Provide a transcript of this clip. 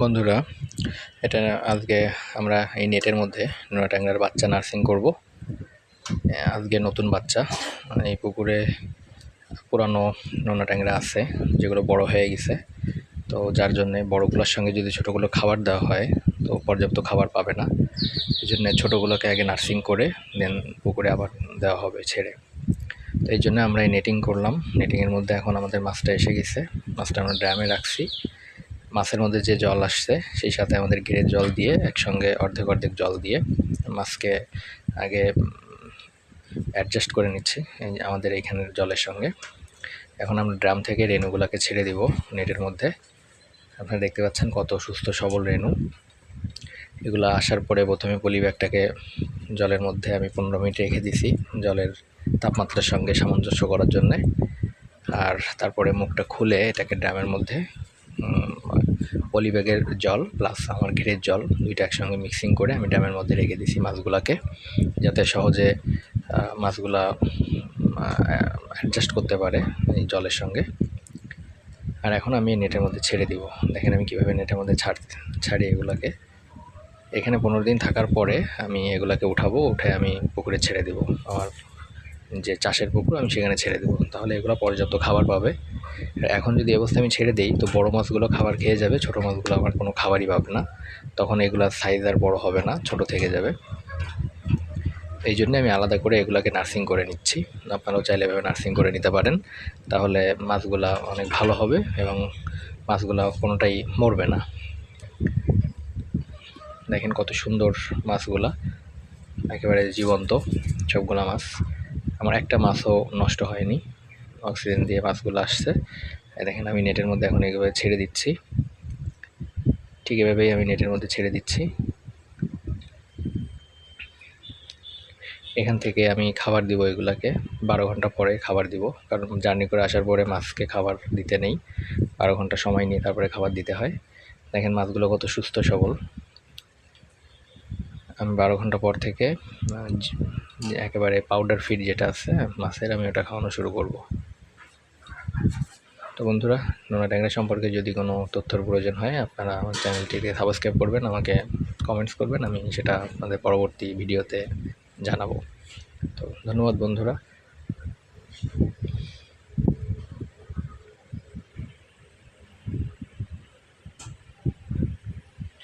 বন্ধুরা, এটা আজকে আমরা এই নেটের মধ্যে নোনা ট্যাংরার বাচ্চা নার্সিং করব। আজকে নতুন বাচ্চা এই পুকুরে পুরানো নোনা ট্যাংরা আছে, যেগুলো বড় হয়ে গেছে। তো যার জন্যে বড়গুলোর সঙ্গে যদি ছোটোগুলো খাবার দেওয়া হয়, তো পর্যাপ্ত খাবার পাবে না। এই জন্যে ছোটোগুলোকে আগে নার্সিং করে দেন পুকুরে আবার দেওয়া হবে ছেড়ে। তো এই জন্য আমরা এই নেটিং করলাম। নেটিংয়ের মধ্যে এখন আমাদের মাছটা এসে গেছে। মাছটা আমরা ড্রামে রাখছি। মাছের মধ্যে যে জল আসছে, সেই সাথে আমাদের ঘিরের জল দিয়ে একসঙ্গে অর্ধেক অর্ধেক জল দিয়ে মাছকে আগে অ্যাডজাস্ট করে নিচ্ছি আমাদের এইখানের জলের সঙ্গে। এখন আমরা ড্রাম থেকে রেণুগুলোকে ছেড়ে দিব নেটের মধ্যে। আপনারা দেখতে পাচ্ছেন কত সুস্থ সবল রেণু। এগুলো আসার পরে প্রথমে পলি ব্যাগটাকে জলের মধ্যে আমি পনেরো মিনিট রেখে দিছি জলের তাপমাত্রার সঙ্গে সামঞ্জস্য করার জন্যে। আর তারপরে মুখটা খুলে এটাকে ড্রামের মধ্যে পলি ব্যাগের জল প্লাস আমার ঘিরের জল দুইটা একসঙ্গে মিক্সিং করে আমি ড্যামের মধ্যে রেখে দিছি মাছগুলাকে যাতে সহজে মাছগুলা অ্যাডজাস্ট করতে পারে এই জলের সঙ্গে। আর এখন আমি নেটের মধ্যে ছেড়ে দিব। দেখেন আমি কীভাবে নেটের মধ্যে ছাড়, ছাড়ি এগুলাকে। এখানে পনেরো দিন থাকার পরে আমি এগুলাকে উঠাবো, উঠে আমি পুকুরে ছেড়ে দেবো। আমার যে চাষের পুকুর আমি সেখানে ছেড়ে দেবো। তাহলে এগুলো পর্যাপ্ত খাবার পাবে। এখন যদি অবস্থা আমি ছেড়ে দিই, তো বড় মাছগুলো খাবার খেয়ে যাবে, ছোটো মাছগুলো আমার কোনো খাবারই পাবে না। তখন এগুলোর সাইজ আর বড় হবে না, ছোট থেকে যাবে। এই জন্য আমি আলাদা করে এগুলাকে নার্সিং করে নিচ্ছি। আপনারাও চাইলে এভাবে নার্সিং করে নিতে পারেন। তাহলে মাছগুলা অনেক ভালো হবে এবং মাছগুলা কোনোটাই মরবে না। দেখেন কত সুন্দর মাছগুলা, একেবারে জীবন্ত সবগুলা মাছ। আমার একটা মাছও নষ্ট হয়নি। অক্সিজেন দিয়ে মাছগুলো আসছে। দেখেন, আমি নেটের মধ্যে এখন এভাবে ছেড়ে দিচ্ছি। ঠিক এভাবেই আমি নেটের মধ্যে ছেড়ে দিচ্ছি। এখান থেকে আমি খাবার দিব এগুলাকে। বারো ঘণ্টা পরে খাবার দিব, কারণ জার্নি করে আসার পরে মাছকে খাবার দিতে নেই। বারো ঘণ্টা সময় নিয়ে তারপরে খাবার দিতে হয়। দেখেন, মাছগুলো কত সুস্থ সবল। আমি বারো ঘণ্টা পর থেকে একেবারে পাউডার ফিড যেটা আছে, মাছের, আমি ওটা খাওয়ানো শুরু করব। তো বন্ধুরা, নোনা ট্যাংরা সম্পর্কে যদি কোনো তথ্যর প্রয়োজন হয়, আপনারা আমার চ্যানেলটিকে সাবস্ক্রাইব করবেন, আমাকে কমেন্টস করবেন, আমি সেটা আপনাদের পরবর্তী ভিডিওতে জানাব। তো ধন্যবাদ বন্ধুরা।